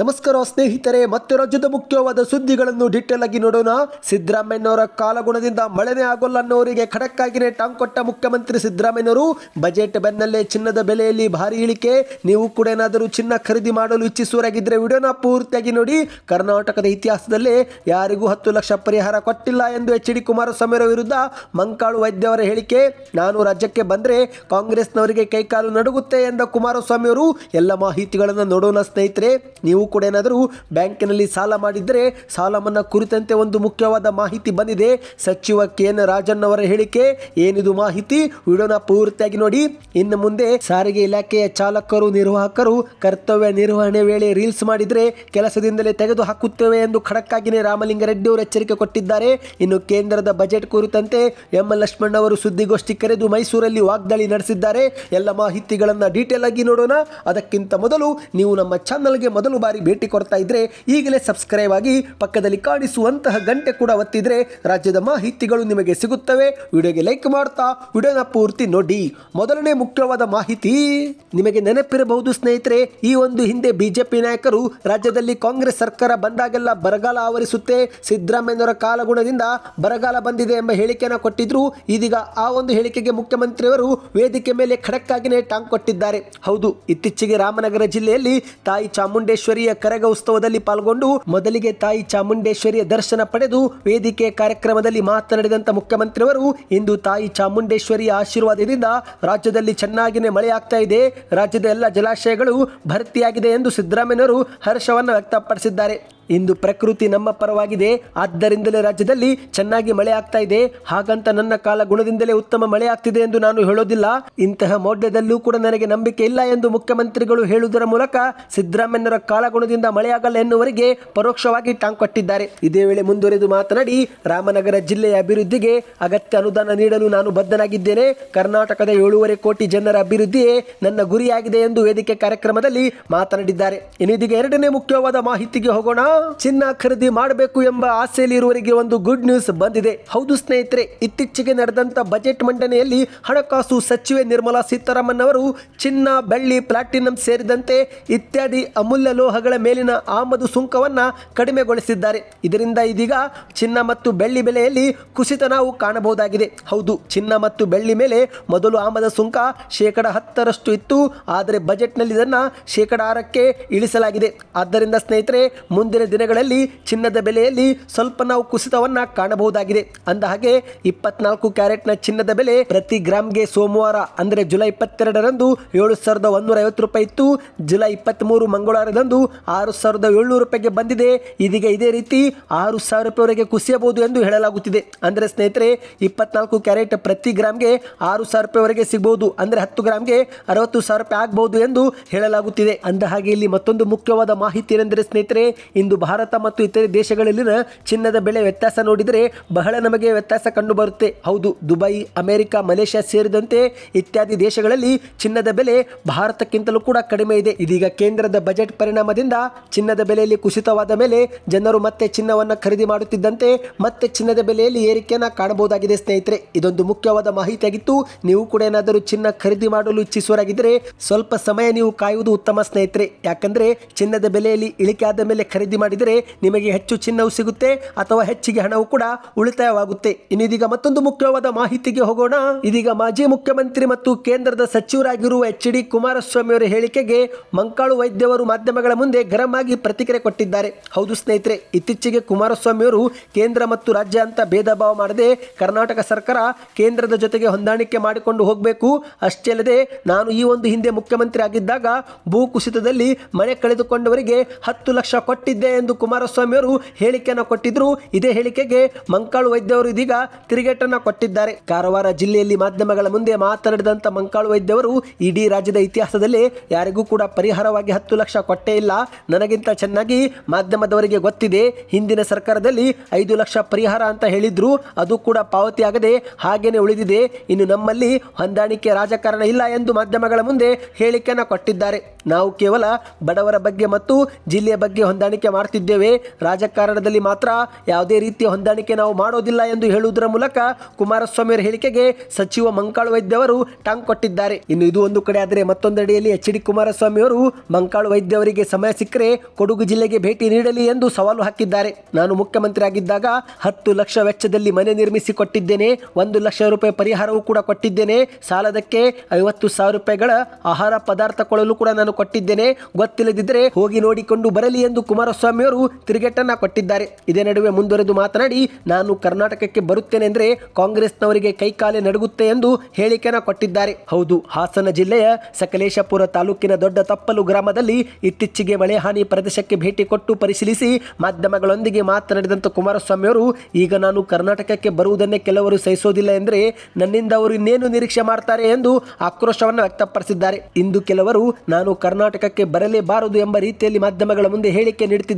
ನಮಸ್ಕಾರ ಸ್ನೇಹಿತರೆ, ಮತ್ತೆ ರಾಜ್ಯದ ಮುಖ್ಯವಾದ ಸುದ್ದಿಗಳನ್ನು ಡಿಟೇಲ್ ಆಗಿ ನೋಡೋಣ. ಸಿದ್ದರಾಮಯ್ಯನವರ ಕಾಲಗುಣದಿಂದ ಮಳೆನೇ ಆಗೋಲ್ಲ ಅನ್ನೋರಿಗೆ ಖಡಕ್ ಆಗಿನೇ ಟಾಂಗ್ ಕೊಟ್ಟ ಮುಖ್ಯಮಂತ್ರಿ ಸಿದ್ದರಾಮಯ್ಯನವರು, ಬಜೆಟ್ ಬೆನ್ನಲ್ಲೇ ಚಿನ್ನದ ಬೆಲೆಯಲ್ಲಿ ಭಾರಿ ಇಳಿಕೆ, ನೀವು ಕೂಡ ಏನಾದರೂ ಚಿನ್ನ ಖರೀದಿ ಮಾಡಲು ಇಚ್ಛಿಸುವರಾಗಿದ್ದರೆ ವಿಡಿಯೋನ ಪೂರ್ತಿಯಾಗಿ ನೋಡಿ. ಕರ್ನಾಟಕದ ಇತಿಹಾಸದಲ್ಲೇ ಯಾರಿಗೂ ಹತ್ತು ಲಕ್ಷ ಪರಿಹಾರ ಕೊಟ್ಟಿಲ್ಲ ಎಂದು ಎಚ್ ಡಿ ಕುಮಾರಸ್ವಾಮಿಯವರ ವಿರುದ್ಧ ಮಂಕಾಳು ವೈದ್ಯವರ ಹೇಳಿಕೆ. ನಾನು ರಾಜ್ಯಕ್ಕೆ ಬಂದರೆ ಕಾಂಗ್ರೆಸ್ನವರಿಗೆ ಕೈಕಾಲು ನಡುಗುತ್ತೆ ಎಂದ ಕುಮಾರಸ್ವಾಮಿಯವರು, ಎಲ್ಲ ಮಾಹಿತಿಗಳನ್ನು ನೋಡೋಣ ಸ್ನೇಹಿತರೆ. ನೀವು ಕೂಡ ಏನಾದರೂ ಬ್ಯಾಂಕಿನಲ್ಲಿ ಸಾಲ ಮಾಡಿದ್ದರೆ ಸಾಲ ಮನ್ನಾ ಕುರಿತಂತೆ ಒಂದು ಮುಖ್ಯವಾದ ಮಾಹಿತಿ ಬಂದಿದೆ. ಸಚಿವ ಕೆ ಎನ್ ರಾಜನ್ ಅವರ ಹೇಳಿಕೆ ಏನಿದು ಮಾಹಿತಿ? ವಿಡಿಯೋನ ಪೂರ್ತಿಯಾಗಿ ನೋಡಿ. ಇನ್ನು ಮುಂದೆ ಸಾರಿಗೆ ಇಲಾಖೆಯ ಚಾಲಕರು, ನಿರ್ವಾಹಕರು ಕರ್ತವ್ಯ ನಿರ್ವಹಣೆ ವೇಳೆ ರೀಲ್ಸ್ ಮಾಡಿದರೆ ಕೆಲಸದಿಂದಲೇ ತೆಗೆದು ಹಾಕುತ್ತೇವೆ ಎಂದು ಖಡಕ್ಕಾಗಿನೇ ರಾಮಲಿಂಗಾರೆಡ್ಡಿ ಅವರು ಎಚ್ಚರಿಕೆ ಕೊಟ್ಟಿದ್ದಾರೆ. ಇನ್ನು ಕೇಂದ್ರದ ಬಜೆಟ್ ಕುರಿತಂತೆ ಎಂ. ಲಕ್ಷ್ಮಣ್ ಅವರು ಸುದ್ದಿಗೋಷ್ಠಿ ಕರೆದು ಮೈಸೂರಲ್ಲಿ ವಾಗ್ದಾಳಿ ನಡೆಸಿದ್ದಾರೆ. ಎಲ್ಲ ಮಾಹಿತಿಗಳನ್ನು ಡೀಟೇಲ್ ಆಗಿ ನೋಡೋಣ. ಅದಕ್ಕಿಂತ ಮೊದಲು ನೀವು ನಮ್ಮ ಚಾನಲ್ಗೆ ಮೊದಲು ಬಾರಿ ಭೇಟಿ ಕೊಡ್ತಾ ಇದ್ರೆ ಈಗಲೇ ಸಬ್ಸ್ಕ್ರೈಬ್ ಆಗಿ ಪಕ್ಕದಲ್ಲಿ ಕಾಣಿಸುವಂತಹ ಗಂಟೆ ಕೂಡ ಒತ್ತಿದ್ರೆ ರಾಜ್ಯದ ಮಾಹಿತಿಗಳು ನಿಮಗೆ ಸಿಗುತ್ತವೆ. ವಿಡಿಯೋಗೆ ಲೈಕ್ ಮಾಡ್ತಾ, ವಿಡಿಯೋನ ಪೂರ್ತಿ ನೋಡಿ. ಮೊದಲನೇ ಮುಖ್ಯವಾದ ಮಾಹಿತಿ, ನಿಮಗೆ ನೆನಪಿರಬಹುದು ಸ್ನೇಹಿತರೆ, ಈ ಒಂದು ಹಿಂದೆ ಬಿಜೆಪಿ ನಾಯಕರು ರಾಜ್ಯದಲ್ಲಿ ಕಾಂಗ್ರೆಸ್ ಸರ್ಕಾರ ಬಂದಾಗೆಲ್ಲ ಬರಗಾಲ ಆವರಿಸುತ್ತೆ. ಸಿದ್ದರಾಮಯ್ಯನವರ ಕಾಲಗುಣದಿಂದ ಬರಗಾಲ ಬಂದಿದೆ ಎಂಬ ಹೇಳಿಕೆಯನ್ನು ಕೊಟ್ಟಿದ್ರು. ಇದೀಗ ಆ ಒಂದು ಹೇಳಿಕೆಗೆ ಮುಖ್ಯಮಂತ್ರಿಯವರು ವೇದಿಕೆ ಮೇಲೆ ಖಡಕ್ಕಾಗಿನೇ ಟಾಂಗ್ ಕೊಟ್ಟಿದ್ದಾರೆ. ಹೌದು, ಇತ್ತೀಚೆಗೆ ರಾಮನಗರ ಜಿಲ್ಲೆಯಲ್ಲಿ ತಾಯಿ ಚಾಮುಂಡೇಶ್ವರಿಯ ಕರಗ ಉತ್ಸವದಲ್ಲಿ ಪಾಲ್ಗೊಂಡು ಮೊದಲಿಗೆ ತಾಯಿ ಚಾಮುಂಡೇಶ್ವರಿಯ ದರ್ಶನ ಪಡೆದು ವೇದಿಕೆ ಕಾರ್ಯಕ್ರಮದಲ್ಲಿ ಮಾತನಾಡಿದಂತ ಮುಖ್ಯಮಂತ್ರಿಯವರು, ಇಂದು ತಾಯಿ ಚಾಮುಂಡೇಶ್ವರಿಯ ಆಶೀರ್ವಾದದಿಂದ ರಾಜ್ಯದಲ್ಲಿ ಚೆನ್ನಾಗಿನೇ ಮಳೆ ಆಗ್ತಾ ಇದೆ. ರಾಜ್ಯದ ಎಲ್ಲ ಜಲಾಶಯಗಳು ಭರ್ತಿಯಾಗಿದೆ ಎಂದು ಸಿದ್ದರಾಮಯ್ಯವರು ಹರ್ಷವನ್ನು ವ್ಯಕ್ತಪಡಿಸಿದ್ದಾರೆ. ಇಂದು ಪ್ರಕೃತಿ ನಮ್ಮ ಪರವಾಗಿದೆ. ಆದ್ದರಿಂದಲೇ ರಾಜ್ಯದಲ್ಲಿ ಚೆನ್ನಾಗಿ ಮಳೆ ಆಗ್ತಾ ಇದೆ. ಹಾಗಂತ ನನ್ನ ಕಾಲ ಗುಣದಿಂದಲೇ ಉತ್ತಮ ಮಳೆ ಆಗ್ತಿದೆ ಎಂದು ನಾನು ಹೇಳೋದಿಲ್ಲ. ಇಂತಹ ಮೌಢ್ಯದಲ್ಲೂ ಕೂಡ ನನಗೆ ನಂಬಿಕೆ ಇಲ್ಲ ಎಂದು ಮುಖ್ಯಮಂತ್ರಿಗಳು ಹೇಳುವುದರ ಮೂಲಕ ಸಿದ್ದರಾಮಯ್ಯನರ ಕಾಲಗುಣದಿಂದ ಮಳೆಯಾಗಲ್ಲ ಎನ್ನುವರಿಗೆ ಪರೋಕ್ಷವಾಗಿ ಟಾಂಗ್ ಕೊಟ್ಟಿದ್ದಾರೆ. ಇದೇ ವೇಳೆ ಮುಂದುವರೆದು ಮಾತನಾಡಿ, ರಾಮನಗರ ಜಿಲ್ಲೆಯ ಅಭಿವೃದ್ಧಿಗೆ ಅಗತ್ಯ ಅನುದಾನ ನೀಡಲು ನಾನು ಬದ್ಧನಾಗಿದ್ದೇನೆ. ಕರ್ನಾಟಕದ ಏಳೂವರೆ ಕೋಟಿ ಜನರ ಅಭಿವೃದ್ಧಿಯೇ ನನ್ನ ಗುರಿಯಾಗಿದೆ ಎಂದು ವೇದಿಕೆ ಕಾರ್ಯಕ್ರಮದಲ್ಲಿ ಮಾತನಾಡಿದ್ದಾರೆ. ಇನ್ನಿದೀಗ ಎರಡನೇ ಮುಖ್ಯವಾದ ಮಾಹಿತಿಗೆ ಹೋಗೋಣ. ಚಿನ್ನ ಖರೀದಿ ಮಾಡಬೇಕು ಎಂಬ ಆಸೆಯಲ್ಲಿ ಇರುವವರಿಗೆ ಒಂದು ಗುಡ್ ನ್ಯೂಸ್ ಬಂದಿದೆ. ಹೌದು ಸ್ನೇಹಿತರೆ, ಇತ್ತೀಚೆಗೆ ನಡೆದಂತ ಬಜೆಟ್ ಮಂಡನೆಯಲ್ಲಿ ಹಣಕಾಸು ಸಚಿವೆ ನಿರ್ಮಲಾ ಸೀತಾರಾಮನ್ ಅವರು ಚಿನ್ನ, ಬೆಳ್ಳಿ, ಪ್ಲಾಟಿನಂ ಸೇರಿದಂತೆ ಇತ್ಯಾದಿ ಅಮೂಲ್ಯ ಲೋಹಗಳ ಮೇಲಿನ ಆಮದು ಸುಂಕವನ್ನ ಕಡಿಮೆಗೊಳಿಸಿದ್ದಾರೆ. ಇದರಿಂದ ಇದೀಗ ಚಿನ್ನ ಮತ್ತು ಬೆಳ್ಳಿ ಬೆಲೆಯಲ್ಲಿ ಕುಸಿತ ನಾವು ಕಾಣಬಹುದಾಗಿದೆ. ಹೌದು, ಚಿನ್ನ ಮತ್ತು ಬೆಳ್ಳಿ ಮೇಲೆ ಮೊದಲು ಆಮದ ಸುಂಕ ಶೇಕಡ ಹತ್ತರಷ್ಟು ಇತ್ತು, ಆದರೆ ಬಜೆಟ್ನಲ್ಲಿ ಇದನ್ನು ಶೇಕಡ ಆರಕ್ಕೆ ಇಳಿಸಲಾಗಿದೆ. ಆದ್ದರಿಂದ ಸ್ನೇಹಿತರೆ, ಮುಂದಿನ ದಿನಗಳಲ್ಲಿ ಚಿನ್ನದ ಬೆಲೆಯಲ್ಲಿ ಸ್ವಲ್ಪ ನಾವು ಕುಸಿತವನ್ನ ಕಾಣಬಹುದಾಗಿದೆ. ಅಂದ ಹಾಗೆ ಇಪ್ಪತ್ನಾಲ್ಕು ಕ್ಯಾರೆಟ್ನ ಚಿನ್ನದ ಬೆಲೆ ಪ್ರತಿ ಗ್ರಾಮ್ಗೆ ಸೋಮವಾರ, ಅಂದರೆ ಜುಲೈ ಇಪ್ಪತ್ತೆರಡರಂದು ಏಳು ಸಾವಿರದ ಒಂದೂರ ಐವತ್ತು ರೂಪಾಯಿ ಇತ್ತು. ಜುಲೈ ಇಪ್ಪತ್ತ್ಮೂರು ಮಂಗಳವಾರದಂದು ಆರು ಸಾವಿರದ ಏಳ್ನೂರು ರೂಪಾಯಿಗೆ ಬಂದಿದೆ. ಇದೀಗ ಇದೇ ರೀತಿ ಆರು ಸಾವಿರ ರೂಪಾಯಿವರೆಗೆ ಕುಸಿಯಬಹುದು ಎಂದು ಹೇಳಲಾಗುತ್ತಿದೆ. ಅಂದರೆ ಸ್ನೇಹಿತರೆ, ಇಪ್ಪತ್ನಾಲ್ಕು ಕ್ಯಾರೆಟ್ ಪ್ರತಿ ಗ್ರಾಮ್ಗೆ ಆರು ಸಾವಿರ ರೂಪಾಯಿವರೆಗೆ ಸಿಗಬಹುದು ಅಂದರೆ ಹತ್ತು ಗ್ರಾಮ್ಗೆ ಅರವತ್ತು ಸಾವಿರ ರೂಪಾಯಿ ಆಗಬಹುದು ಎಂದು ಹೇಳಲಾಗುತ್ತಿದೆ. ಅಂದ ಹಾಗೆ ಇಲ್ಲಿ ಮತ್ತೊಂದು ಮುಖ್ಯವಾದ ಮಾಹಿತಿ ಏನೆಂದರೆ ಸ್ನೇಹಿತರೆ, ಇಂದು ಭಾರತ ಮತ್ತು ಇತರೆ ದೇಶಗಳಲ್ಲಿನ ಚಿನ್ನದ ಬೆಲೆ ವ್ಯತ್ಯಾಸ ನೋಡಿದರೆ ಬಹಳ ನಮಗೆ ವ್ಯತ್ಯಾಸ ಕಂಡು ಬರುತ್ತೆ ಹೌದು, ದುಬೈ, ಅಮೆರಿಕ, ಮಲೇಷ್ಯಾ ಸೇರಿದಂತೆ ಇತ್ಯಾದಿ ದೇಶಗಳಲ್ಲಿ ಚಿನ್ನದ ಬೆಲೆ ಭಾರತಕ್ಕಿಂತಲೂ ಕೂಡ ಕಡಿಮೆ ಇದೆ. ಇದೀಗ ಕೇಂದ್ರದ ಬಜೆಟ್ ಪರಿಣಾಮದಿಂದ ಚಿನ್ನದ ಬೆಲೆಯಲ್ಲಿ ಕುಸಿತವಾದ ಮೇಲೆ ಜನರು ಮತ್ತೆ ಚಿನ್ನವನ್ನು ಖರೀದಿ ಮಾಡುತ್ತಿದ್ದಂತೆ ಮತ್ತೆ ಚಿನ್ನದ ಬೆಲೆಯಲ್ಲಿ ಏರಿಕೆಯನ್ನು ಕಾಣಬಹುದಾಗಿದೆ ಸ್ನೇಹಿತರೆ. ಇದೊಂದು ಮುಖ್ಯವಾದ ಮಾಹಿತಿಯಾಗಿತ್ತು. ನೀವು ಕೂಡ ಏನಾದರೂ ಚಿನ್ನ ಖರೀದಿ ಮಾಡಲು ಇಚ್ಛಿಸುವರಾಗಿದ್ದರೆ ಸ್ವಲ್ಪ ಸಮಯ ನೀವು ಕಾಯುವುದು ಉತ್ತಮ ಸ್ನೇಹಿತರೆ. ಯಾಕಂದ್ರೆ ಚಿನ್ನದ ಬೆಲೆಯಲ್ಲಿ ಇಳಿಕೆ ಆದ ಮೇಲೆ ಖರೀದಿ ಮಾಡಿದರೆ ನಿಮಗೆ ಹೆಚ್ಚು ಚಿನ್ನವು ಸಿಗುತ್ತೆ ಅಥವಾ ಹೆಚ್ಚಿಗೆ ಹಣವು ಕೂಡ ಉಳಿತಾಯವಾಗುತ್ತೆ. ಇನ್ನಿದೀಗ ಮತ್ತೊಂದು ಮುಖ್ಯವಾದ ಮಾಹಿತಿಗೆ ಹೋಗೋಣ. ಇದೀಗ ಮಾಜಿ ಮುಖ್ಯಮಂತ್ರಿ ಮತ್ತು ಕೇಂದ್ರದ ಸಚಿವರಾಗಿರುವ ಎಚ್ ಡಿ ಕುಮಾರಸ್ವಾಮಿ ಅವರ ಹೇಳಿಕೆಗೆ ಮಂಕಾಳು ವೈದ್ಯವರು ಮಾಧ್ಯಮಗಳ ಮುಂದೆ ಗರಂ ಆಗಿ ಪ್ರತಿಕ್ರಿಯೆ ಕೊಟ್ಟಿದ್ದಾರೆ. ಹೌದು ಸ್ನೇಹಿತರೆ, ಇತ್ತೀಚೆಗೆ ಕುಮಾರಸ್ವಾಮಿ ಅವರು ಕೇಂದ್ರ ಮತ್ತು ರಾಜ್ಯ ಅಂತ ಭೇದ ಭಾವ ಮಾಡದೆ ಕರ್ನಾಟಕ ಸರ್ಕಾರ ಕೇಂದ್ರದ ಜೊತೆಗೆ ಹೊಂದಾಣಿಕೆ ಮಾಡಿಕೊಂಡು ಹೋಗಬೇಕು. ಅಷ್ಟೇ ಅಲ್ಲದೆ ನಾನು ಈ ಒಂದು ಹಿಂದೆ ಮುಖ್ಯಮಂತ್ರಿ ಆಗಿದ್ದಾಗ ಭೂಕುಸಿತದಲ್ಲಿ ಮನೆ ಕಳೆದುಕೊಂಡವರಿಗೆ ಹತ್ತು ಲಕ್ಷ ಕೊಟ್ಟಿದ್ದೆ. ಎಂದು ಕುಮಾರಸ್ವಾಮಿ ಅವರು ಹೇಳಿಕೆಯನ್ನು ಕೊಟ್ಟಿದ್ರು. ಇದೇ ಹೇಳಿಕೆಗೆ ಮಂಕಾಳು ವೈದ್ಯವರು ಇದೀಗ ತಿರುಗೇಟನ್ನು ಕೊಟ್ಟಿದ್ದಾರೆ. ಕಾರವಾರ ಜಿಲ್ಲೆಯಲ್ಲಿ ಮಾಧ್ಯಮಗಳ ಮುಂದೆ ಮಾತನಾಡಿದಂಥ ಮಂಕಾಳು ವೈದ್ಯವರು ಇಡೀ ರಾಜ್ಯದ ಇತಿಹಾಸದಲ್ಲಿ ಯಾರಿಗೂ ಕೂಡ ಪರಿಹಾರವಾಗಿ ಹತ್ತು ಲಕ್ಷ ಕೊಟ್ಟೇ ಇಲ್ಲ. ನನಗಿಂತ ಚೆನ್ನಾಗಿ ಮಾಧ್ಯಮದವರಿಗೆ ಗೊತ್ತಿದೆ. ಹಿಂದಿನ ಸರ್ಕಾರದಲ್ಲಿ ಐದು ಲಕ್ಷ ಪರಿಹಾರ ಅಂತ ಹೇಳಿದ್ರು. ಅದು ಕೂಡ ಪಾವತಿಯಾಗದೆ ಹಾಗೇನೆ ಉಳಿದಿದೆ. ಇನ್ನು ನಮ್ಮಲ್ಲಿ ಹೊಂದಾಣಿಕೆ ರಾಜಕಾರಣ ಇಲ್ಲ ಎಂದು ಮಾಧ್ಯಮಗಳ ಮುಂದೆ ಹೇಳಿಕೆಯನ್ನು ಕೊಟ್ಟಿದ್ದಾರೆ. ನಾವು ಕೇವಲ ಬಡವರ ಬಗ್ಗೆ ಮತ್ತು ಜಿಲ್ಲೆಯ ಬಗ್ಗೆ ಹೊಂದಾಣಿಕೆ ಮಾಡ್ತಿದ್ದೇವೆ. ರಾಜಕಾರಣದಲ್ಲಿ ಮಾತ್ರ ಯಾವುದೇ ರೀತಿಯ ಹೊಂದಾಣಿಕೆ ನಾವು ಮಾಡೋದಿಲ್ಲ ಎಂದು ಹೇಳುವುದರ ಮೂಲಕ ಕುಮಾರಸ್ವಾಮಿ ಅವರ ಹೇಳಿಕೆಗೆ ಸಚಿವ ಮಂಕಾಳು ವೈದ್ಯ ಅವರು ಟಾಂಗ್ ಕೊಟ್ಟಿದ್ದಾರೆ. ಇನ್ನು ಇದು ಒಂದು ಕಡೆ ಆದರೆ ಮತ್ತೊಂದೆಡೆಯಲ್ಲಿ ಎಚ್ ಡಿ ಕುಮಾರಸ್ವಾಮಿ ಅವರು ಮಂಕಾಳು ವೈದ್ಯ ಅವರಿಗೆ ಸಮಯ ಸಿಕ್ಕರೆ ಕೊಡಗು ಜಿಲ್ಲೆಗೆ ಭೇಟಿ ನೀಡಲಿ ಎಂದು ಸವಾಲು ಹಾಕಿದ್ದಾರೆ. ನಾನು ಮುಖ್ಯಮಂತ್ರಿ ಆಗಿದ್ದಾಗ ಹತ್ತು ಲಕ್ಷ ವೆಚ್ಚದಲ್ಲಿ ಮನೆ ನಿರ್ಮಿಸಿ ಕೊಟ್ಟಿದ್ದೇನೆ ಒಂದು ಲಕ್ಷ ರೂಪಾಯಿ ಪರಿಹಾರವೂ ಕೂಡ ಕೊಟ್ಟಿದ್ದೇನೆ. ಸಾಲದಕ್ಕೆ ಐವತ್ತು ಸಾವಿರ ರೂಪಾಯಿಗಳ ಆಹಾರ ಪದಾರ್ಥ ಕೊಳ್ಳಲು ಕೂಡ ನಾನು ಕೊಟ್ಟಿದ್ದೇನೆ. ಗೊತ್ತಿಲ್ಲದಿದ್ದರೆ ಹೋಗಿ ನೋಡಿಕೊಂಡು ಬರಲಿ ಎಂದು ಕುಮಾರಸ್ವಾಮಿ ಅವರು ತಿರುಗೇಟನ್ನ ಕೊಟ್ಟಿದ್ದಾರೆ. ಇದೇ ನಡುವೆ ಮುಂದುವರೆದು ಮಾತನಾಡಿ, ನಾನು ಕರ್ನಾಟಕಕ್ಕೆ ಬರುತ್ತೇನೆ ಅಂದರೆ ಕಾಂಗ್ರೆಸ್ನವರಿಗೆ ಕೈಕಾಲೆ ನಡುಗುತ್ತೆ ಎಂದು ಹೇಳಿಕೆನ ಕೊಟ್ಟಿದ್ದಾರೆ. ಹೌದು, ಹಾಸನ ಜಿಲ್ಲೆಯ ಸಕಲೇಶಪುರ ತಾಲೂಕಿನ ದೊಡ್ಡ ತಪ್ಪಲು ಗ್ರಾಮದಲ್ಲಿ ಇತ್ತೀಚೆಗೆ ಮಳೆ ಹಾನಿ ಪ್ರದೇಶಕ್ಕೆ ಭೇಟಿ ಕೊಟ್ಟು ಪರಿಶೀಲಿಸಿ ಮಾಧ್ಯಮಗಳೊಂದಿಗೆ ಮಾತನಾಡಿದಂಥ ಕುಮಾರಸ್ವಾಮಿ ಅವರು ಈಗ ನಾನು ಕರ್ನಾಟಕಕ್ಕೆ ಬರುವುದನ್ನೇ ಕೆಲವರು ಸಹಿಸೋದಿಲ್ಲ ಎಂದರೆ ನನ್ನಿಂದ ಅವರು ಇನ್ನೇನು ನಿರೀಕ್ಷೆ ಮಾಡ್ತಾರೆ ಎಂದು ಆಕ್ರೋಶವನ್ನು ವ್ಯಕ್ತಪಡಿಸಿದ್ದಾರೆ. ಇಂದು ಕೆಲವರು, ನಾನು ಕರ್ನಾಟಕಕ್ಕೆ ಬರಲೇಬಾರದು ಎಂಬ ರೀತಿಯಲ್ಲಿ ಮಾಧ್ಯಮಗಳ ಮುಂದೆ ಹೇಳಿಕೆ ನೀಡುತ್ತಿದ್ದಾರೆ.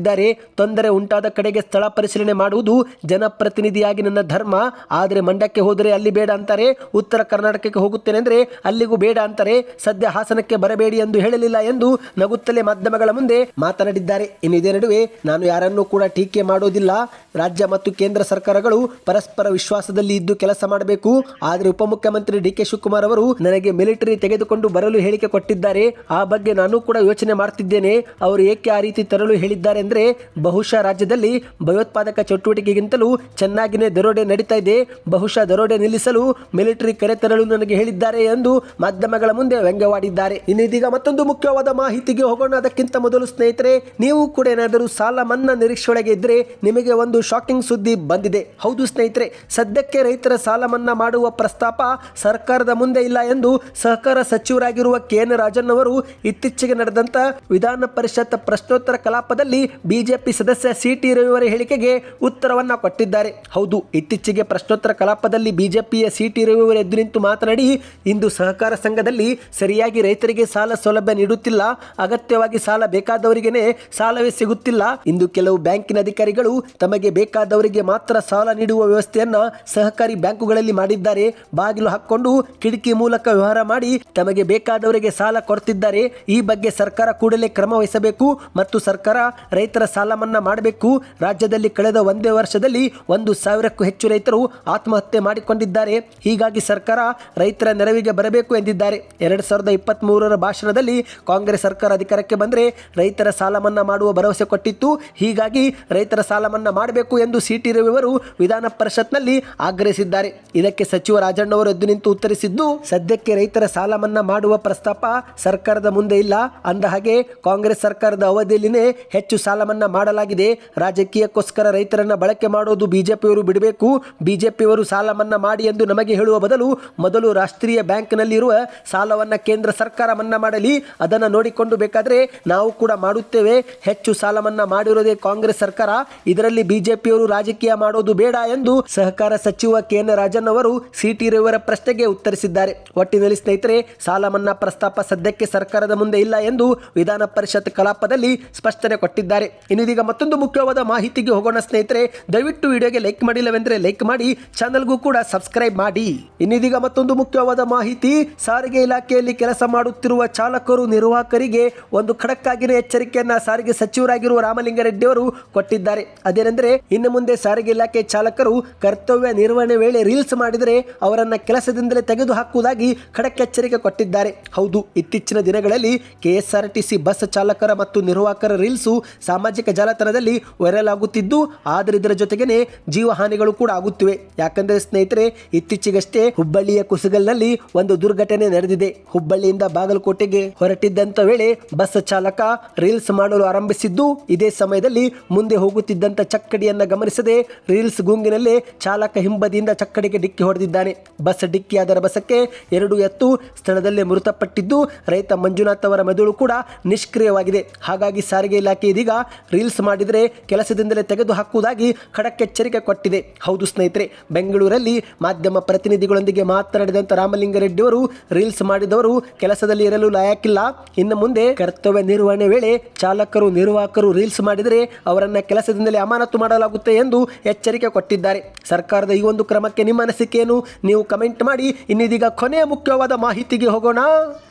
ತೊಂದರೆ ಉಂಟಾದ ಕಡೆಗೆ ಸ್ಥಳ ಪರಿಶೀಲನೆ ಮಾಡುವುದು ಜನಪ್ರತಿನಿಧಿಯಾಗಿ ನನ್ನ ಧರ್ಮ. ಆದರೆ ಮಂಡ್ಯಕ್ಕೆ ಹೋದರೆ ಅಲ್ಲಿ ಬೇಡ ಅಂತಾರೆ. ಉತ್ತರ ಕರ್ನಾಟಕಕ್ಕೆ ಹೋಗುತ್ತೇನೆ ಅಂದರೆ ಅಲ್ಲಿಗೂ ಬೇಡ ಅಂತಾರೆ. ಸದ್ಯ ಹಾಸನಕ್ಕೆ ಬರಬೇಡಿ ಎಂದು ಹೇಳಲಿಲ್ಲ ಎಂದು ನಗುತ್ತಲೇ ಮಾಧ್ಯಮಗಳ ಮುಂದೆ ಮಾತನಾಡಿದ್ದಾರೆ. ಇನ್ನು ಇದೇ ನಡುವೆ ನಾನು ಯಾರನ್ನೂ ಕೂಡ ಟೀಕೆ ಮಾಡೋದಿಲ್ಲ. ರಾಜ್ಯ ಮತ್ತು ಕೇಂದ್ರ ಸರ್ಕಾರಗಳು ಪರಸ್ಪರ ವಿಶ್ವಾಸದಲ್ಲಿ ಇದ್ದು ಕೆಲಸ ಮಾಡಬೇಕು. ಆದರೆ ಉಪಮುಖ್ಯಮಂತ್ರಿ ಡಿ ಕೆ ಶಿವಕುಮಾರ್ ಅವರು ನನಗೆ ಮಿಲಿಟರಿ ತೆಗೆದುಕೊಂಡು ಬರಲು ಹೇಳಿಕೆ ಕೊಟ್ಟಿದ್ದಾರೆ. ಆ ಬಗ್ಗೆ ನಾನು ಕೂಡ ಯೋಚನೆ ಮಾಡ್ತಿದ್ದೇನೆ. ಅವರು ಏಕೆ ಆ ರೀತಿ ತರಲು ಹೇಳಿದ್ದಾರೆ ಅಂದರೆ ಬಹುಶಃ ರಾಜ್ಯದಲ್ಲಿ ಭಯೋತ್ಪಾದಕ ಚಟುವಟಿಕೆಗಿಂತಲೂ ಚೆನ್ನಾಗಿನೇ ದರೋಡೆ ನಡೀತಾ ಇದೆ. ಬಹುಶಃ ದರೋಡೆ ನಿಲ್ಲಿಸಲು ಮಿಲಿಟರಿ ಕರೆ ತರಲು ನನಗೆ ಹೇಳಿದ್ದಾರೆ ಎಂದು ಮಾಧ್ಯಮಗಳ ಮುಂದೆ ವ್ಯಂಗ್ಯವಾಡಿದ್ದಾರೆ. ಇನ್ನಿದೀಗ ಮತ್ತೊಂದು ಮುಖ್ಯವಾದ ಮಾಹಿತಿಗೆ ಹೋಗೋಣ. ಅದಕ್ಕಿಂತ ಮೊದಲು ಸ್ನೇಹಿತರೆ, ನೀವು ಕೂಡ ಏನಾದರೂ ಸಾಲ ಮನ್ನಾ ನಿರೀಕ್ಷೆಯೊಳಗೆ ಇದ್ದರೆ ನಿಮಗೆ ಒಂದು ಶಾಕಿಂಗ್ ಸುದ್ದಿ ಬಂದಿದೆ. ಹೌದು ಸ್ನೇಹಿತರೆ, ಸದ್ಯಕ್ಕೆ ರೈತರ ಸಾಲ ಮನ್ನಾ ಮಾಡುವ ಪ್ರಸ್ತಾಪ ಸರ್ಕಾರದ ಮುಂದೆ ಇಲ್ಲ ಎಂದು ಸಹಕಾರ ಸಚಿವರಾಗಿರುವ ಕೆ ಎನ್ ರಾಜನ್ ಅವರು ಇತ್ತೀಚೆಗೆ ನಡೆದಂತ ವಿಧಾನ ಪರಿಷತ್ ಪ್ರಶ್ನೋತ್ತರ ಕಲಾಪದಲ್ಲಿ ಬಿಜೆಪಿ ಸದಸ್ಯ ಸಿ ಟಿ ರವಿಯವರ ಹೇಳಿಕೆಗೆ ಉತ್ತರವನ್ನ ಕೊಟ್ಟಿದ್ದಾರೆ. ಹೌದು, ಇತ್ತೀಚೆಗೆ ಪ್ರಶ್ನೋತ್ತರ ಕಲಾಪದಲ್ಲಿ ಬಿಜೆಪಿಯ ಸಿ ಟಿ ರವಿಯವರು ಎದ್ದು ನಿಂತು ಮಾತನಾಡಿ, ಇಂದು ಸಹಕಾರ ಸಂಘದಲ್ಲಿ ಸರಿಯಾಗಿ ರೈತರಿಗೆ ಸಾಲ ಸೌಲಭ್ಯ ನೀಡುತ್ತಿಲ್ಲ, ಅಗತ್ಯವಾಗಿ ಸಾಲ ಬೇಕಾದವರಿಗೇನೆ ಸಾಲವೇ ಸಿಗುತ್ತಿಲ್ಲ. ಇಂದು ಕೆಲವು ಬ್ಯಾಂಕಿನ ಅಧಿಕಾರಿಗಳು ತಮಗೆ ಬೇಕಾದವರಿಗೆ ಮಾತ್ರ ಸಾಲ ನೀಡುವ ವ್ಯವಸ್ಥೆಯನ್ನ ಸಹಕಾರಿ ಬ್ಯಾಂಕುಗಳಲ್ಲಿ ಮಾಡಿದ್ದಾರೆ. ಬಾಗಿಲು ಹಾಕೊಂಡು ಕಿಟಕಿ ಮೂಲಕ ವ್ಯವಹಾರ ಮಾಡಿ ತಮಗೆ ಬೇಕಾದವರಿಗೆ ಸಾಲ ಕೊಡ್ತಿದ್ದಾರೆ. ಈ ಬಗ್ಗೆ ಸರ್ಕಾರ ಕೂಡಲೇ ಕ್ರಮ ವಹಿಸಬೇಕು ಮತ್ತು ಸರ್ಕಾರ ರೈತರ ಸಾಲ ಮನ್ನಾ ಮಾಡಬೇಕು. ರಾಜ್ಯದಲ್ಲಿ ಕಳೆದ ಒಂದೇ ವರ್ಷದಲ್ಲಿ ಒಂದು ಸಾವಿರಕ್ಕೂ ಹೆಚ್ಚು ರೈತರು ಆತ್ಮಹತ್ಯೆ ಮಾಡಿಕೊಂಡಿದ್ದಾರೆ. ಹೀಗಾಗಿ ಸರ್ಕಾರ ರೈತರ ನೆರವಿಗೆ ಬರಬೇಕು ಎಂದಿದ್ದಾರೆ. ಎರಡು ಸಾವಿರದ ಇಪ್ಪತ್ತ್ ಮೂರರ ಭಾಷಣದಲ್ಲಿ ಕಾಂಗ್ರೆಸ್ ಸರ್ಕಾರ ಅಧಿಕಾರಕ್ಕೆ ಬಂದರೆ ರೈತರ ಸಾಲ ಮನ್ನಾ ಮಾಡುವ ಭರವಸೆ ಕೊಟ್ಟಿತ್ತು. ಹೀಗಾಗಿ ರೈತರ ಸಾಲ ಮನ್ನಾ ಮಾಡಬೇಕು ಎಂದು ಸಿ ಟಿ ರವಿಯವರು ವಿಧಾನ ಪರಿಷತ್ನಲ್ಲಿ ಆಗ್ರಹಿಸಿದ್ದಾರೆ. ಇದಕ್ಕೆ ಸಚಿವ ರಾಜಣ್ಣವರು ಎದ್ದು ನಿಂತು ಉತ್ತರಿಸಿದ್ದು, ಸದ್ಯಕ್ಕೆ ರೈತರ ಸಾಲ ಮನ್ನಾ ಮಾಡುವ ಪ್ರಸ್ತಾಪ ಸರ್ಕಾರದ ಮುಂದೆ ಇಲ್ಲ. ಅಂದ ಹಾಗೆ ಕಾಂಗ್ರೆಸ್ ಸರ್ಕಾರದ ಅವಧಿಯಲ್ಲಿನೇ ಹೆಚ್ಚು ಸಾಲ ಮನ್ನಾ ಮಾಡಲಾಗಿದೆ. ರಾಜಕೀಯಕ್ಕೋಸ್ಕರ ರೈತರನ್ನ ಬಳಕೆ ಮಾಡೋದು ಬಿಜೆಪಿಯವರು ಬಿಡಬೇಕು. ಬಿಜೆಪಿಯವರು ಸಾಲ ಮನ್ನಾ ಮಾಡಿ ಎಂದು ನಮಗೆ ಹೇಳುವ ಬದಲು ಮೊದಲು ರಾಷ್ಟ್ರೀಯ ಬ್ಯಾಂಕ್ನಲ್ಲಿರುವ ಸಾಲವನ್ನ ಕೇಂದ್ರ ಸರ್ಕಾರ ಮನ್ನಾ ಮಾಡಲಿ. ಅದನ್ನು ನೋಡಿಕೊಂಡು ಬೇಕಾದರೆ ನಾವು ಕೂಡ ಮಾಡುತ್ತೇವೆ. ಹೆಚ್ಚು ಸಾಲ ಮನ್ನಾ ಮಾಡಿರೋದೇ ಕಾಂಗ್ರೆಸ್ ಸರ್ಕಾರ. ಇದರಲ್ಲಿ ಬಿಜೆಪಿಯವರು ರಾಜಕೀಯ ಮಾಡೋದು ಬೇಡ ಎಂದು ಸಹಕಾರ ಸಚಿವ ಕೆ ಎನ್ ರಾಜನ್ ಅವರು ಸಿಟಿ ರವಿಯವರ ಪ್ರಶ್ನೆಗೆ ಉತ್ತರಿಸಿದ್ದಾರೆ. ಒಟ್ಟಿನಲ್ಲಿ ಸ್ನೇಹಿತರೆ ಸಾಲ ಮನ್ನಾ ಪ್ರಸ್ತಾಪ ಸದ್ಯಕ್ಕೆ ಸರ್ಕಾರದ ಮುಂದೆ ಇಲ್ಲ ಎಂದು ವಿಧಾನ ಪರಿಷತ್ ಕಲಾಪದಲ್ಲಿ ಸ್ಪಷ್ಟನೆ ಕೊಟ್ಟಿದ್ದಾರೆ. ಇನ್ನು ಇದೀಗ ಮತ್ತೊಂದು ಮುಖ್ಯವಾದ ಮಾಹಿತಿಗೆ ಹೋಗೋಣ ಸ್ನೇಹಿತರೆ, ದಯವಿಟ್ಟು ವಿಡಿಯೋಗೆ ಲೈಕ್ ಮಾಡಿಲ್ಲವೆಂದರೆ ಲೈಕ್ ಮಾಡಿ, ಚಾನಲ್ಗೂ ಕೂಡ ಸಬ್ಸ್ಕ್ರೈಬ್ ಮಾಡಿ. ಇನ್ನಿದೀಗ ಮತ್ತೊಂದು ಮುಖ್ಯವಾದ ಮಾಹಿತಿ, ಸಾರಿಗೆ ಇಲಾಖೆಯಲ್ಲಿ ಕೆಲಸ ಮಾಡುತ್ತಿರುವ ಚಾಲಕರು, ನಿರ್ವಾಹಕರಿಗೆ ಒಂದು ಖಡಕ್ ಆಗಿನ ಎಚ್ಚರಿಕೆಯನ್ನ ಸಾರಿಗೆ ಸಚಿವರಾಗಿರುವ ರಾಮಲಿಂಗಾರೆಡ್ಡಿ ಅವರು ಕೊಟ್ಟಿದ್ದಾರೆ. ಅದೇನೆಂದರೆ, ಇನ್ನು ಮುಂದೆ ಸಾರಿಗೆ ಇಲಾಖೆ ಚಾಲಕರು ಕರ್ತವ್ಯ ನಿರ್ವಹಣೆ ವೇಳೆ ರೀಲ್ಸ್ ಮಾಡಿದರೆ ಅವರನ್ನ ಕೆಲಸದಿಂದಲೇ ತೆಗೆದು ಹಾಕುವುದಾಗಿ ಖಡಕ್ ಎಚ್ಚರಿಕೆ ಕೊಟ್ಟಿದ್ದಾರೆ. ಹೌದು, ಇತ್ತೀಚಿನ ದಿನಗಳಲ್ಲಿ ಕೆಎಸ್ಆರ್ಟಿಸಿ ಬಸ್ ಚಾಲಕರ ಮತ್ತು ನಿರ್ವಾಹಕರ ರೀಲ್ಸು ಸಾಮಾಜಿಕ ಜಾಲತಾಣದಲ್ಲಿ ವೈರಲ್ ಆಗುತ್ತಿದ್ದು, ಆದರೆ ಇದರ ಜೊತೆಗೇನೆ ಜೀವಹಾನಿಗಳು ಕೂಡ ಆಗುತ್ತಿವೆ. ಯಾಕಂದರೆ ಸ್ನೇಹಿತರೆ, ಇತ್ತೀಚೆಗಷ್ಟೇ ಹುಬ್ಬಳ್ಳಿಯ ಕುಸುಗಲ್ನಲ್ಲಿ ಒಂದು ದುರ್ಘಟನೆ ನಡೆದಿದೆ. ಹುಬ್ಬಳ್ಳಿಯಿಂದ ಬಾಗಲಕೋಟೆಗೆ ಹೊರಟಿದ್ದಂತ ವೇಳೆ ಬಸ್ ಚಾಲಕ ರೀಲ್ಸ್ ಮಾಡಲು ಆರಂಭಿಸಿದ್ದು, ಇದೇ ಸಮಯದಲ್ಲಿ ಮುಂದೆ ಹೋಗುತ್ತಿದ್ದಂತ ಚಕ್ಕಡಿಯನ್ನ ಗಮನಿಸದೆ ರೀಲ್ಸ್ ಗುಂಗಿನಲ್ಲೇ ಚಾಲಕ ಹಿಂಬದಿಯಿಂದ ಚಕ್ಕಡಿಗೆ ಡಿಕ್ಕಿ ಹೊಡೆದಿದ್ದಾನೆ. ಬಸ್ ಡಿಕ್ಕಿಯಾದರ ಬಸಕ್ಕೆ ಎರಡು ಎತ್ತು ಸ್ಥಳದಲ್ಲೇ ಮೃತಪಟ್ಟಿದ್ದು, ರೈತ ಮಂಜುನಾಥ್ ಅವರ ಮೆದುಳು ಕೂಡ ನಿಷ್ಕ್ರಿಯವಾಗಿದೆ. ಹಾಗಾಗಿ ಸಾರಿಗೆ ಇಲಾಖೆ ಇದೀಗ ರೀಲ್ಸ್ ಮಾಡಿದರೆ ಕೆಲಸದಿಂದಲೇ ತೆಗೆದು ಹಾಕುವುದಾಗಿ ಖಡಕ್ ಎಚ್ಚರಿಕೆ ಕೊಟ್ಟಿದೆ. ಹೌದು ಸ್ನೇಹಿತರೆ, ಬೆಂಗಳೂರಲ್ಲಿ ಮಾಧ್ಯಮ ಪ್ರತಿನಿಧಿಗಳೊಂದಿಗೆ ಮಾತನಾಡಿದಂಥ ರಾಮಲಿಂಗಾರೆಡ್ಡಿ ಅವರು ರೀಲ್ಸ್ ಮಾಡಿದವರು ಕೆಲಸದಲ್ಲಿ ಇರಲು ಲಾಯಕ್ಕಿಲ್ಲ. ಇನ್ನು ಮುಂದೆ ಕರ್ತವ್ಯ ನಿರ್ವಹಣೆ ವೇಳೆ ಚಾಲಕರು, ನಿರ್ವಾಹಕರು ರೀಲ್ಸ್ ಮಾಡಿದರೆ ಅವರನ್ನ ಕೆಲಸದಿಂದಲೇ ಅಮಾನತು ಮಾಡಲಾಗುತ್ತೆ ಎಂದು ಎಚ್ಚರಿಕೆ ಕೊಟ್ಟಿದ್ದಾರೆ. ಸರ್ಕಾರದ ಈ ಒಂದು ಕ್ರಮಕ್ಕೆ ನಿಮ್ಮ ಅನಿಸಿಕೆಯನ್ನು ನೀವು ಕಮೆಂಟ್ ಮಾಡಿ. ಇನ್ನಿದೀಗ ಕೊನೆಯ ಮುಖ್ಯವಾದ ಮಾಹಿತಿಗೆ ಹೋಗೋಣ.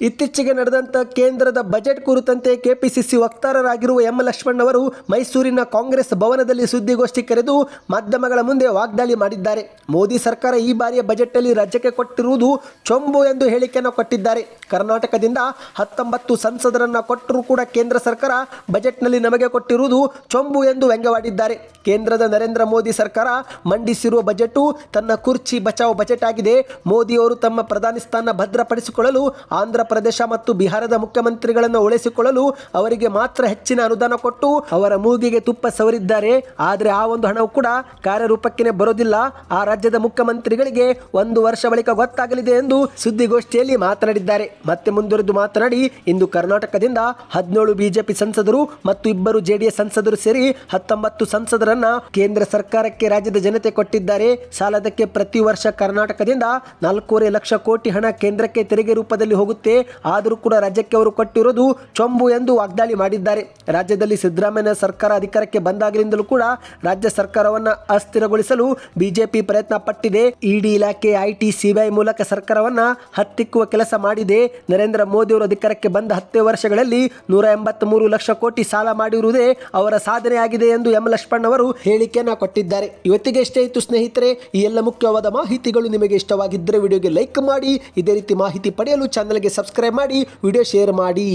ಇತ್ತೀಚೆಗೆ ನಡೆದಂತ ಕೇಂದ್ರದ ಬಜೆಟ್ ಕುರಿತಂತೆ ಕೆಪಿಸಿಸಿ ವಕ್ತಾರರಾಗಿರುವ ಎಂ. ಲಕ್ಷ್ಮಣ ಅವರು ಮೈಸೂರಿನ ಕಾಂಗ್ರೆಸ್ ಭವನದಲ್ಲಿ ಸುದ್ದಿಗೋಷ್ಠಿ ಕರೆದು ಮಾಧ್ಯಮಗಳ ಮುಂದೆ ವಾಗ್ದಾಳಿ ಮಾಡಿದ್ದಾರೆ. ಮೋದಿ ಸರ್ಕಾರ ಈ ಬಾರಿಯ ಬಜೆಟ್ನಲ್ಲಿ ರಾಜ್ಯಕ್ಕೆ ಕೊಟ್ಟಿರುವುದು ಚೊಂಬು ಎಂದು ಹೇಳಿಕೆಯನ್ನು ಕೊಟ್ಟಿದ್ದಾರೆ. ಕರ್ನಾಟಕದಿಂದ ಹತ್ತೊಂಬತ್ತು ಸಂಸದರನ್ನು ಕೊಟ್ಟರೂ ಕೂಡ ಕೇಂದ್ರ ಸರ್ಕಾರ ಬಜೆಟ್ನಲ್ಲಿ ನಮಗೆ ಕೊಟ್ಟಿರುವುದು ಚೊಂಬು ಎಂದು ವ್ಯಂಗ್ಯವಾಡಿದ್ದಾರೆ. ಕೇಂದ್ರದ ನರೇಂದ್ರ ಮೋದಿ ಸರ್ಕಾರ ಮಂಡಿಸಿರುವ ಬಜೆಟ್ ತನ್ನ ಕುರ್ಚಿ ಬಚಾವ್ ಬಜೆಟ್ ಆಗಿದೆ ಮೋದಿಯವರು ತಮ್ಮ ಪ್ರಧಾನಿ ಸ್ಥಾನ ಭದ್ರಪಡಿಸಿಕೊಳ್ಳಲು ಆಂಧ್ರ ಪ್ರದೇಶ ಮತ್ತು ಬಿಹಾರದ ಮುಖ್ಯಮಂತ್ರಿಗಳನ್ನು ಉಳಿಸಿಕೊಳ್ಳಲು ಅವರಿಗೆ ಮಾತ್ರ ಹೆಚ್ಚಿನ ಅನುದಾನ ಕೊಟ್ಟು ಅವರ ಮೂಗಿಗೆ ತುಪ್ಪ ಸವರಿದ್ದಾರೆ. ಆದರೆ ಆ ಒಂದು ಹಣವು ಕೂಡ ಕಾರ್ಯರೂಪಕ್ಕೆ ಬರೋದಿಲ್ಲ. ಆ ರಾಜ್ಯದ ಮುಖ್ಯಮಂತ್ರಿಗಳಿಗೆ ಒಂದು ವರ್ಷ ಬಳಿಕ ಗೊತ್ತಾಗಲಿದೆ ಎಂದು ಸುದ್ದಿಗೋಷ್ಠಿಯಲ್ಲಿ ಮಾತನಾಡಿದ್ದಾರೆ. ಮತ್ತೆ ಮುಂದುವರೆದು ಮಾತನಾಡಿ, ಇಂದು ಕರ್ನಾಟಕದಿಂದ ಹದಿನೇಳು ಬಿಜೆಪಿ ಸಂಸದರು ಮತ್ತು ಇಬ್ಬರು ಜೆಡಿಎಸ್ ಸಂಸದರು ಸೇರಿ ಹತ್ತೊಂಬತ್ತು ಸಂಸದರನ್ನ ಕೇಂದ್ರ ಸರ್ಕಾರಕ್ಕೆ ರಾಜ್ಯದ ಜನತೆ ಕೊಟ್ಟಿದ್ದಾರೆ. ಸಾಲದಕ್ಕೆ ಪ್ರತಿ ವರ್ಷ ಕರ್ನಾಟಕದಿಂದ ನಾಲ್ಕೂವರೆ ಲಕ್ಷ ಕೋಟಿ ಹಣ ಕೇಂದ್ರಕ್ಕೆ ತೆರಿಗೆ ರೂಪದಲ್ಲಿ ಹೋಗುತ್ತೆ. ಆದರೂ ಕೂಡ ರಾಜ್ಯಕ್ಕೆ ಅವರು ಕೊಟ್ಟಿರೋದು ಚೊಂಬು ಎಂದು ವಾಗ್ದಾಳಿ ಮಾಡಿದ್ದಾರೆ. ರಾಜ್ಯದಲ್ಲಿ ಸಿದ್ದರಾಮಯ್ಯ ಸರ್ಕಾರ ಅಧಿಕಾರಕ್ಕೆ ಬಂದಾಗಲಿಂದಲೂ ಕೂಡ ರಾಜ್ಯ ಸರ್ಕಾರವನ್ನು ಅಸ್ಥಿರಗೊಳಿಸಲು ಬಿಜೆಪಿ ಪ್ರಯತ್ನ ಪಟ್ಟಿದೆ. ಇಡಿ ಇಲಾಖೆ, ಐಟಿ, ಸಿಬಿಐ ಮೂಲಕ ಸರ್ಕಾರವನ್ನು ಹತ್ತಿಕ್ಕುವ ಕೆಲಸ ಮಾಡಿದೆ. ನರೇಂದ್ರ ಮೋದಿ ಅವರು ಅಧಿಕಾರಕ್ಕೆ ಬಂದ ಹತ್ತೇ ವರ್ಷಗಳಲ್ಲಿ ನೂರ ಎಂಬತ್ಮೂರು ಲಕ್ಷ ಕೋಟಿ ಸಾಲ ಮಾಡಿರುವುದೇ ಅವರ ಸಾಧನೆಯಾಗಿದೆ ಎಂದು ಎಂ. ಲಕ್ಷ್ಮಣ್ ಅವರು ಹೇಳಿಕೆಯನ್ನು ಕೊಟ್ಟಿದ್ದಾರೆ. ಇವತ್ತಿಗೆ ಇಷ್ಟೇ ಇತ್ತು ಸ್ನೇಹಿತರೆ, ಈ ಎಲ್ಲ ಮುಖ್ಯವಾದ ಮಾಹಿತಿಗಳು ನಿಮಗೆ ಇಷ್ಟವಾಗಿದ್ದರೆ ವಿಡಿಯೋಗೆ ಲೈಕ್ ಮಾಡಿ, ಇದೇ ರೀತಿ ಮಾಹಿತಿ ಪಡೆಯಲು ಚಾನಲ್ಗೆ ಸಬ್ಸ್ಕ್ರೈಬ್ ಮಾಡಿ, ವಿಡಿಯೋ ಶೇರ್ ಮಾಡಿ.